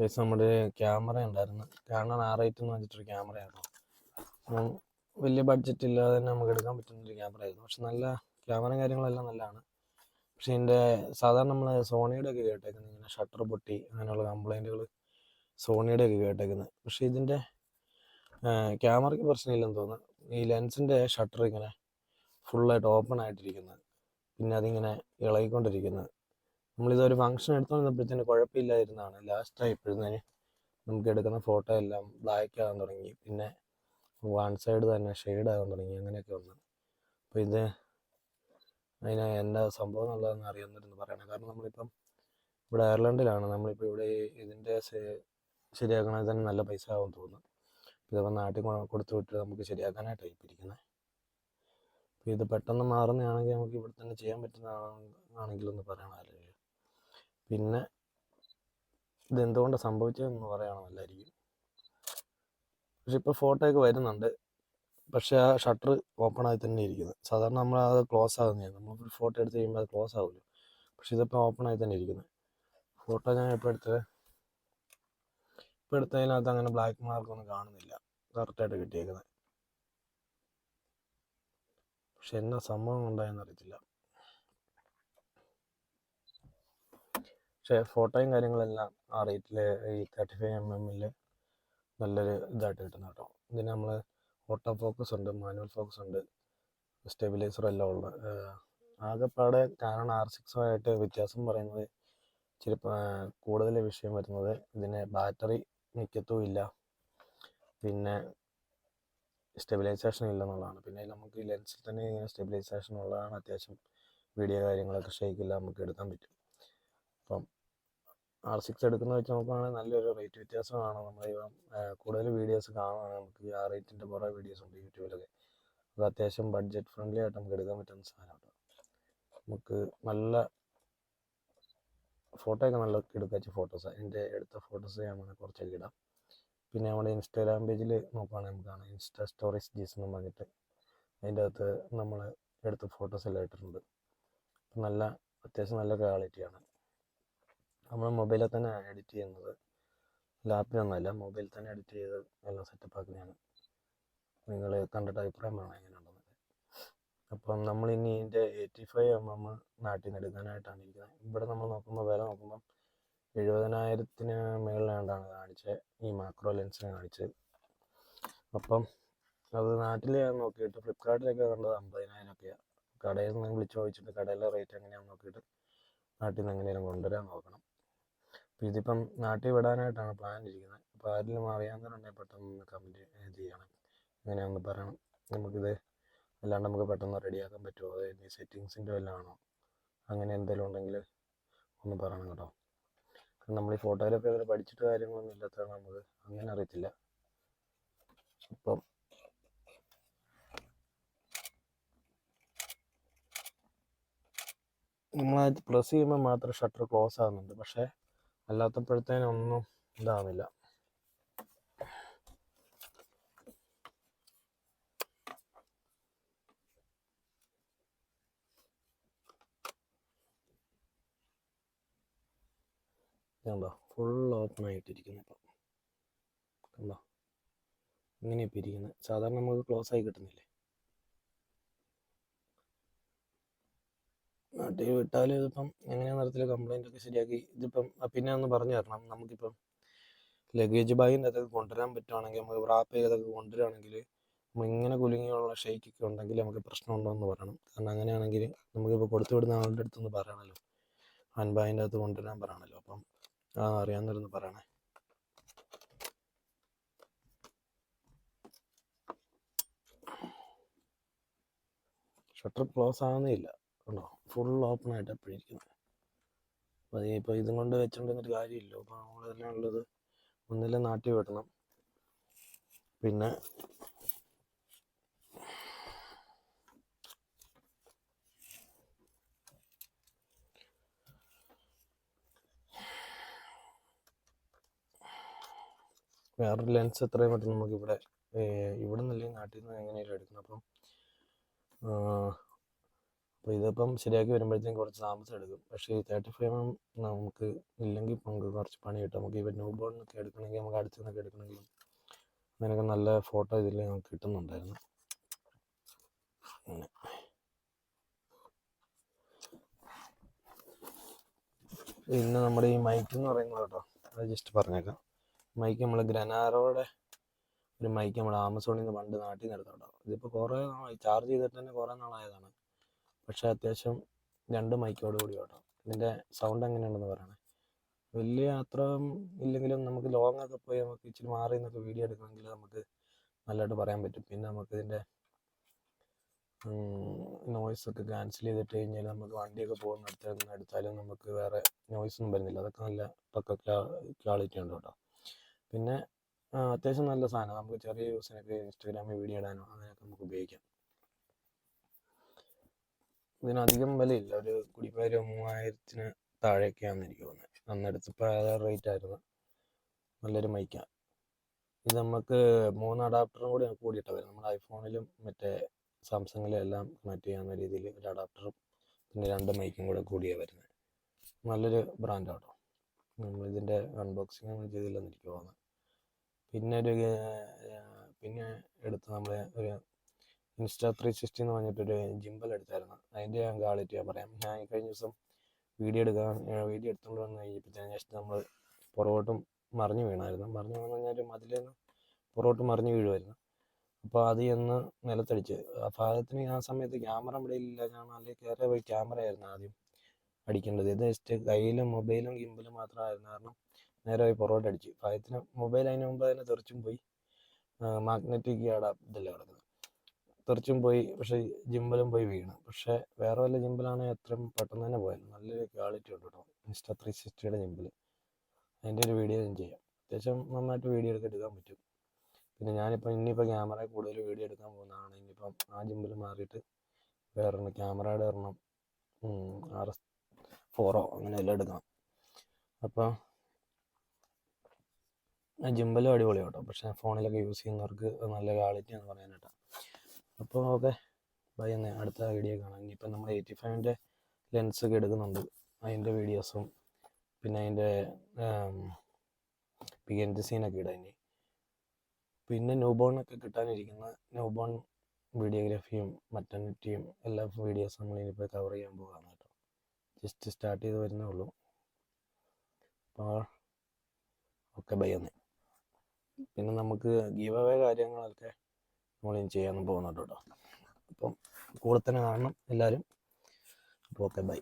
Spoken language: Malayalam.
ഗൈസ് നമ്മുടെ ക്യാമറ ഉണ്ടായിരുന്നു. കാരണം ആർ എയ്റ്റ് എന്ന് വെച്ചിട്ടൊരു ക്യാമറയാണ് അപ്പം വലിയ ബഡ്ജറ്റ് ഇല്ലാതെ തന്നെ നമുക്ക് എടുക്കാൻ പറ്റുന്ന ഒരു ക്യാമറ ആയിരുന്നു. പക്ഷെ നല്ല ക്യാമറയും കാര്യങ്ങളെല്ലാം നല്ലതാണ്. പക്ഷെ ഇതിന്റെ സാധാരണ നമ്മൾ സോണിയുടെ ഒക്കെ കേട്ടേക്കുന്നത് ഇങ്ങനെ ഷട്ടർ പൊട്ടി അങ്ങനെയുള്ള കംപ്ലൈന്റുകൾ സോണിയുടെ ഒക്കെ കേട്ടേക്കുന്നത്. പക്ഷേ ഇതിന്റെ ക്യാമറയ്ക്ക് പ്രശ്നമില്ലെന്ന് തോന്നുന്നു. ഈ ലെൻസിന്റെ ഷട്ടർ ഇങ്ങനെ ഫുള്ളായിട്ട് ഓപ്പൺ ആയിട്ടിരിക്കുന്നത് പിന്നെ അതിങ്ങനെ ഇളകിക്കൊണ്ടിരിക്കുന്നത് നമ്മളിതൊരു ഫംഗ്ഷൻ എടുത്തുകൊണ്ടിരുന്നപ്പോഴത്തേന് കുഴപ്പമില്ലായിരുന്നതാണ് ലാസ്റ്റ് ആയപ്പോഴത്തേന് നമുക്ക് എടുക്കുന്ന ഫോട്ടോ എല്ലാം ബ്ലാക്ക് ആകാൻ തുടങ്ങി. പിന്നെ വൺ സൈഡ് തന്നെ ഷെയ്ഡ് ആകാൻ തുടങ്ങി. അങ്ങനെയൊക്കെ വന്നു. അപ്പോൾ ഇത് അതിന് എന്താ സംഭവം എന്നുള്ളതെന്ന് അറിയാമെന്നിരുന്നു പറയണം. കാരണം നമ്മളിപ്പം ഇവിടെ അയർലൻഡിലാണ്. നമ്മളിപ്പോൾ ഇവിടെ ഇതിന്റെ ശരിയാക്കണമെങ്കിൽ തന്നെ നല്ല പൈസ ആവും തോന്നുന്നു. ഇതിപ്പോൾ നാട്ടിൽ കൊടുത്തു വിട്ട് നമുക്ക് ശരിയാക്കാനായിട്ടാണ് ഇപ്പോൾ അപ്പോൾ ഇത് പെട്ടെന്ന് മാറുന്നതാണെങ്കിൽ നമുക്ക് ഇവിടെ തന്നെ ചെയ്യാൻ പറ്റുന്നതാണെങ്കിലൊന്ന് പറയണമല്ലോ പിന്നെ ഇതെന്തുകൊണ്ടാണ് സംഭവിച്ചതെന്ന് പറയണം നല്ലതായിരിക്കും പക്ഷെ ഇപ്പോൾ ഫോട്ടോ ഒക്കെ വരുന്നുണ്ട്. പക്ഷെ ആ ഷട്ടർ ഓപ്പൺ ആയി തന്നെ ഇരിക്കുന്നത് സാധാരണ നമ്മൾ അത് ക്ലോസ് ആകുന്നതാണ് നമ്മൾ ഫോട്ടോ എടുത്ത് കഴിയുമ്പോൾ അത് ക്ലോസ് ആവുമല്ലോ പക്ഷെ ഇതിപ്പോൾ ഓപ്പൺ ആയി തന്നെ ഇരിക്കുന്നത് ഫോട്ടോ ഞാൻ ഇപ്പോൾ എടുത്തത് ഇപ്പോൾ എടുത്തതിനകത്ത് അങ്ങനെ ബ്ലാക്ക് മാർക്കൊന്നും കാണുന്നില്ല. കറക്റ്റായിട്ട് കിട്ടിയേക്കുന്നത് പക്ഷെ എന്നാ സംഭവം ഉണ്ടായെന്ന് അറിയത്തില്ല. പക്ഷെ ഫോട്ടോയും കാര്യങ്ങളെല്ലാം ആ റേറ്റിൽ ഈ തേർട്ടി ഫൈവ് എം എമ്മിൽ നല്ലൊരു ഇതായിട്ട് കിട്ടുന്ന കേട്ടോ ഇതിന് നമ്മൾ ഓട്ടോ ഫോക്കസ് ഉണ്ട് മാനുവൽ ഫോക്കസ് ഉണ്ട് സ്റ്റെബിലൈസർ എല്ലാം ഉള്ള ആകെപ്പാടെ കാരണം ആർ സിക്സുമായിട്ട് വ്യത്യാസം പറയുന്നത് ഇച്ചിരി കൂടുതൽ വിഷയം വരുന്നത് ഇതിന് ബാറ്ററി മിക്കത്തും ഇല്ല. പിന്നെ സ്റ്റെബിലൈസേഷൻ ഇല്ല എന്നുള്ളതാണ് പിന്നെ നമുക്ക് ലെൻസിൽ തന്നെ ഇങ്ങനെ സ്റ്റെബിലൈസേഷൻ ഉള്ളതാണ് അത്യാവശ്യം വീഡിയോ കാര്യങ്ങളൊക്കെ ഷേക്കില്ല നമുക്ക് എടുക്കാൻ പറ്റും. അപ്പം ആർ സിക്സ് എടുക്കുന്ന വെച്ച് നോക്കുകയാണെങ്കിൽ നല്ലൊരു റേറ്റ് വ്യത്യാസമാണ്. നമ്മൾ കൂടുതൽ വീഡിയോസ് കാണുകയാണെങ്കിൽ നമുക്ക് ആ റേറ്റിന്റെ കുറേ വീഡിയോസ് ഉണ്ട് യൂട്യൂബിലൊക്കെ അത് അത്യാവശ്യം ബഡ്ജറ്റ് ഫ്രണ്ട്ലി ആയിട്ട് നമുക്ക് എടുക്കാൻ പറ്റുന്ന സാധനമാണ് നമുക്ക് നല്ല ഫോട്ടോ ഒക്കെ നല്ല എടുക്കാച്ച ഫോട്ടോസ് എന്റെ എടുത്ത ഫോട്ടോസ് ഞാൻ കുറച്ചൊക്കെ ഇടാം. പിന്നെ നമ്മുടെ ഇൻസ്റ്റാഗ്രാം പേജിൽ നോക്കുകയാണെങ്കിൽ നമുക്ക് കാണാം. ഇൻസ്റ്റാ സ്റ്റോറീസ് ജീസ് എന്ന് പറഞ്ഞിട്ട് അതിന്റെ അകത്ത് നമ്മൾ എടുത്ത ഫോട്ടോസ് എല്ലാം ഇട്ടിട്ടുണ്ട്. നല്ല അത്യാവശ്യം നല്ല ക്വാളിറ്റിയാണ് നമ്മൾ മൊബൈലിൽ തന്നെ എഡിറ്റ് ചെയ്യുന്നത്. ലാപ്പിലൊന്നുമല്ല മൊബൈലിൽ തന്നെ എഡിറ്റ് ചെയ്ത് എല്ലാം സെറ്റപ്പ് ആക്കുന്നതാണ്. നിങ്ങൾ കണ്ടിട്ട് അഭിപ്രായം പറയണം എങ്ങനെയുണ്ടെന്ന് അപ്പം നമ്മൾ ഇനി ഇതിന്റെ എയ്റ്റി ഫൈവ് എം എം നാട്ടിൽ നിന്ന് എടുക്കാനായിട്ടാണ് ഇരിക്കുന്നത്. ഇവിടെ നമ്മൾ നോക്കുമ്പോൾ വില നോക്കുമ്പം എഴുപതിനായിരത്തിന് മേളിലാണ്ടാണ് കാണിച്ചത് ഈ മാക്രോ ലെൻസിന് കാണിച്ചത്. അപ്പം അത് നാട്ടിൽ നോക്കിയിട്ട് ഫ്ലിപ്കാർട്ടിലൊക്കെ കണ്ടത് അമ്പതിനായിരം ഒക്കെയാണ് കടയിൽ നിന്ന് വിളിച്ച് ചോദിച്ചിട്ട് കടയിലെ റേറ്റ് എങ്ങനെയാണെന്ന് നോക്കിയിട്ട് നാട്ടിൽ നിന്ന് എങ്ങനെയും കൊണ്ടുവരാൻ നോക്കണം. അപ്പോൾ ഇതിപ്പം നാട്ടിൽ വിടാനായിട്ടാണ് പ്ലാൻ ഇരിക്കുന്നത്. അപ്പോൾ ആരെങ്കിലും അറിയാവുന്നവരുണ്ടെങ്കിൽ പെട്ടെന്ന് കമന്റ് ചെയ്യണം. എങ്ങനെയാണെന്ന് പറയണം. നമുക്കിത് അല്ലാണ്ട് നമുക്ക് പെട്ടെന്ന് റെഡിയാക്കാൻ പറ്റുമോ? അതായത് ഈ സെറ്റിങ്സിന്റെ വല്ലതും ആണോ? അങ്ങനെ എന്തെങ്കിലും ഉണ്ടെങ്കിൽ ഒന്ന് പറയണം കേട്ടോ. കാരണം നമ്മൾ ഈ ഫോട്ടോഗ്രാഫി അങ്ങനെ പഠിച്ചിട്ട് കാര്യങ്ങളൊന്നും ഇല്ലാത്തതാണ് നമുക്ക് അങ്ങനെ അറിയത്തില്ല. അപ്പം നമ്മളത് പ്ലസ് ചെയ്യുമ്പോൾ മാത്രം ഷട്ടർ ക്ലോസ് ആകുന്നുണ്ട് പക്ഷേ അല്ലാത്തപ്പോഴത്തേനൊന്നും ഒന്നും കണ്ടോ ഫുൾ ഓപ്പൺ ആയിട്ടിരിക്കുന്നു ഇപ്പം. കണ്ടോ? ഇങ്ങനെ ഇപ്പം ഇരിക്കുന്നത് സാധാരണ നമുക്ക് ക്ലോസ് ആയി കിട്ടുന്നില്ലേ? നാട്ടിൽ വിട്ടാൽ ഇതിപ്പം എങ്ങനെയാ നിറത്തിൽ കംപ്ലൈന്റ് ഒക്കെ ശരിയാക്കി. ഇതിപ്പം പിന്നെ ഒന്ന് പറഞ്ഞു തരണം. നമുക്കിപ്പം ലഗേജ് ബാഗിന്റെ അതൊക്കെ കൊണ്ടുവരാൻ പറ്റുവാണെങ്കിൽ നമുക്ക് റാപ്പ് ചെയ്തൊക്കെ കൊണ്ടുവരികയാണെങ്കിൽ ഇങ്ങനെ കുലുങ്ങിയുള്ള ഷെയ്ക്കൊക്കെ ഉണ്ടെങ്കിൽ നമുക്ക് പ്രശ്നമുണ്ടോ എന്ന് പറയണം. കാരണം അങ്ങനെയാണെങ്കിൽ നമുക്കിപ്പോൾ കൊടുത്തു വിടുന്ന ആളുടെ അടുത്തൊന്ന് പറയണമല്ലോ. ഹാൻഡ് ബാഗിന്റെ അകത്ത് കൊണ്ടുവരാൻ പറയണമല്ലോ. അപ്പം ആ അറിയാവുന്നവരൊന്ന് പറയണേ. ഷട്ടർ ക്ലോസ് ആവുന്നേ കണ്ടോ ഫുൾ ഓപ്പൺ ആയിട്ട് എപ്പോഴും ഇരിക്കുന്നത്. അപ്പോൾ ഇപ്പോൾ ഇതും കൊണ്ട് വെച്ചുകൊണ്ടിരുന്നിട്ട് കാര്യമില്ല. അപ്പോൾ നമ്മളെല്ലാം ഉള്ളത് ഒന്നിലെ നാട്ടി വിടണം. പിന്നെ വേറൊരു ലെൻസ് എത്രയും പെട്ടെന്ന് നമുക്കിവിടെ ഇവിടെ നിന്നല്ലേ നാട്ടിൽ നിന്ന് എങ്ങനെയാലും എടുക്കണം. അപ്പം അപ്പോൾ ഇതിപ്പം ശരിയാക്കി വരുമ്പോഴത്തേക്കും കുറച്ച് താമസം എടുക്കും. പക്ഷേ ഈ തേർട്ടി ഫൈവ് എം നമുക്ക് ഇല്ലെങ്കിൽ നമുക്ക് കുറച്ച് പണി കിട്ടും. നമുക്ക് ഇപ്പം ന്യൂ ബോർഡിനൊക്കെ എടുക്കണമെങ്കിൽ നമുക്ക് അടുത്ത് നിന്നൊക്കെ എടുക്കണമെങ്കിലും അങ്ങനെയൊക്കെ നല്ല ഫോട്ടോ ഇതിൽ നമുക്ക് കിട്ടുന്നുണ്ടായിരുന്നു. അങ്ങനെ. പിന്നെ നമ്മുടെ ഈ മൈക്ക് എന്ന് പറയുന്നത് കേട്ടോ അത് ജസ്റ്റ് പറഞ്ഞേക്കാം. മൈക്ക് നമ്മൾ ഗ്രനാറോടെ ഒരു മൈക്ക് നമ്മൾ ആമസോണിൽ നിന്ന് പണ്ട് നാട്ടിൽ നിന്ന് എടുത്തോട്ടോ ഇതിപ്പോൾ കുറേ നാളായി. ചാർജ് ചെയ്തിട്ട് തന്നെ കുറേ നാളായതാണ്. പക്ഷേ അത്യാവശ്യം രണ്ട് മൈക്കോട് കൂടി കേട്ടോ. ഇതിന്റെ സൗണ്ട് എങ്ങനെയാണെന്ന് പറയണേ. വലിയ യാത്ര ഇല്ലെങ്കിലും നമുക്ക് ലോങ് ഒക്കെ പോയി നമുക്ക് ഇച്ചിരി മാറി നിന്നൊക്കെ വീഡിയോ എടുക്കണമെങ്കിൽ നമുക്ക് നല്ലതായിട്ട് പറയാൻ പറ്റും. പിന്നെ നമുക്ക് ഇതിന്റെ നോയ്സ് ഒക്കെ ക്യാൻസൽ ചെയ്തിട്ട് കഴിഞ്ഞാൽ നമുക്ക് വണ്ടിയൊക്കെ പോകുന്നിടത്ത് അടുത്തൊന്നും എടുത്താലും നമുക്ക് വേറെ നോയ്സ് ഒന്നും വരുന്നില്ല. അതൊക്കെ നല്ല പക്ക ക്വാളിറ്റി ഉണ്ട് കേട്ടോ. പിന്നെ അത്യാവശ്യം നല്ല സാധനം. നമുക്ക് ചെറിയ യൂസിനൊക്കെ ഇൻസ്റ്റാഗ്രാമിൽ വീഡിയോ ഇടാനോ അങ്ങനെയൊക്കെ നമുക്ക് ഉപയോഗിക്കാം. ഇതിനധികം വിലയില്ല. ഒരു കുടിപ്പേര് മൂവായിരത്തിന് താഴേക്കാന്ന് എനിക്ക് തോന്നുന്നത് അന്ന് എടുത്തപ്പോൾ റേറ്റ് ആയിരുന്നു. നല്ലൊരു മൈക്കാണ് ഇത് നമുക്ക് മൂന്ന് അഡാപ്റ്ററും കൂടി കൂടിയിട്ടാണ് വരുന്നത്. നമ്മുടെ ഐഫോണിലും മറ്റേ സാംസങ്ങിലും എല്ലാം കണക്ട് ചെയ്യാവുന്ന രീതിയിൽ ഒരു അഡാപ്റ്ററും പിന്നെ രണ്ട് മൈക്കും കൂടെ കൂടിയാണ് വരുന്നത്. നല്ലൊരു ബ്രാൻഡ് നമ്മളിതിന്റെ അൺബോക്സിങ് ഒന്നും ചെയ്തില്ലെന്ന് എനിക്ക് തോന്നുന്നത് പിന്നെ ഒരു പിന്നെ എടുത്ത് നമ്മൾ ഒരു ഇൻസ്റ്റാ ത്രീ സിക്സ്റ്റി എന്ന് പറഞ്ഞിട്ടൊരു ജിമ്പൽ എടുത്തായിരുന്നു. അതിന്റെ ഞാൻ ക്വാളിറ്റി ഞാൻ പറയാം. ഞാൻ കഴിഞ്ഞ ദിവസം വീഡിയോ എടുക്കാൻ വീഡിയോ എടുത്തുകൊണ്ട് വന്ന് കഴിഞ്ഞപ്പോഴത്തേന് ജസ്റ്റ് നമ്മൾ പുറകോട്ടും മറിഞ്ഞു വീണായിരുന്നു. മറിഞ്ഞു വീണെന്ന് ഒരു മതിലിൽ നിന്ന് പുറകോട്ട് മറിഞ്ഞു വീഴുമായിരുന്നു അപ്പോൾ അത് ചെന്ന് നിലത്തടിച്ച്. ആ ഭാഗത്തിന് ആ സമയത്ത് ക്യാമറ ഇവിടെ ഇല്ല. ഞാൻ അല്ലെങ്കിൽ കയറി പോയി ക്യാമറ ആയിരുന്നു ആദ്യം അടിക്കേണ്ടത്. ഇത് ജസ്റ്റ് കയ്യിലും മൊബൈലും ഗിമ്പലും മാത്രമായിരുന്നു. കാരണം നേരെ പോയി പുറകോട്ട് അപ്പോൾ ഭാഗത്തിന് മൊബൈൽ അതിന് മുമ്പ് തന്നെ തെറിച്ചും പോയി. മാഗ്നറ്റിക് ആടാ ഇതല്ലേ കിടക്കുന്നത് തെറിച്ചും പോയി പക്ഷേ ജിമ്പലും പോയി വീണു. പക്ഷേ വേറെ വല്ല ജിമ്പലാണെങ്കിൽ എത്രയും പെട്ടെന്ന് തന്നെ പോയത്. നല്ലൊരു ക്വാളിറ്റി ഉണ്ട് കേട്ടോ ഇൻസ്റ്റാ ത്രീ സിക്സ്റ്റിയുടെ ജിമ്പിൽ അതിന്റെ ഒരു വീഡിയോ ഞാൻ ചെയ്യാം. അത്യാവശ്യം നന്നായിട്ട് വീഡിയോ എടുത്ത് എടുക്കാൻ പറ്റും. പിന്നെ ഞാനിപ്പോൾ ഇനിയിപ്പോൾ ക്യാമറ കൂടുതൽ വീഡിയോ എടുക്കാൻ പോകുന്നതാണ്. ഇനിയിപ്പം ആ ജിമ്പിൽ മാറിയിട്ട് വേറൊരെണ്ണം ക്യാമറയുടെ ഒരെണ്ണം ആർ എസ് ഫോറോ അങ്ങനെ എല്ലാം എടുക്കണം. അപ്പോൾ ജിമ്പലും അടിപൊളിയാട്ടോ പക്ഷേ ഫോണിലൊക്കെ യൂസ് ചെയ്യുന്നവർക്ക് നല്ല ക്വാളിറ്റി എന്ന് പറയാൻ കേട്ടോ അപ്പോൾ ഓക്കെ ബൈ എന്നേ അടുത്ത വീഡിയോ കാണാം. ഇനിയിപ്പം നമ്മൾ എയ്റ്റി ഫൈവിന്റെ ലെൻസ് ഒക്കെ എടുക്കുന്നുണ്ട്. അതിന്റെ വീഡിയോസും പിന്നെ അതിന്റെ ബിഗിന്റെ സീനൊക്കെ ഇടാം ഇനി. പിന്നെ ന്യൂബോണൊക്കെ കിട്ടാനിരിക്കുന്ന ന്യൂബോൺ വീഡിയോഗ്രാഫിയും മറ്റർണിറ്റിയും എല്ലാ വീഡിയോസും നമ്മൾ ഇനിയിപ്പോൾ കവർ ചെയ്യാൻ പോകാണ് കേട്ടോ. ജസ്റ്റ് സ്റ്റാർട്ട് ചെയ്ത് വരുന്നേ ഉള്ളൂ. അപ്പോൾ ഓക്കെ ബൈ എന്നേ പിന്നെ നമുക്ക് ഗീവ് അവേ കാര്യങ്ങളൊക്കെ നമ്മളിനി ചെയ്യാൻ പോകുന്നുണ്ട് കേട്ടോ. അപ്പം കൂടെ തന്നെ കാണണം എല്ലാവരും. അപ്പോൾ ഓക്കെ ബൈ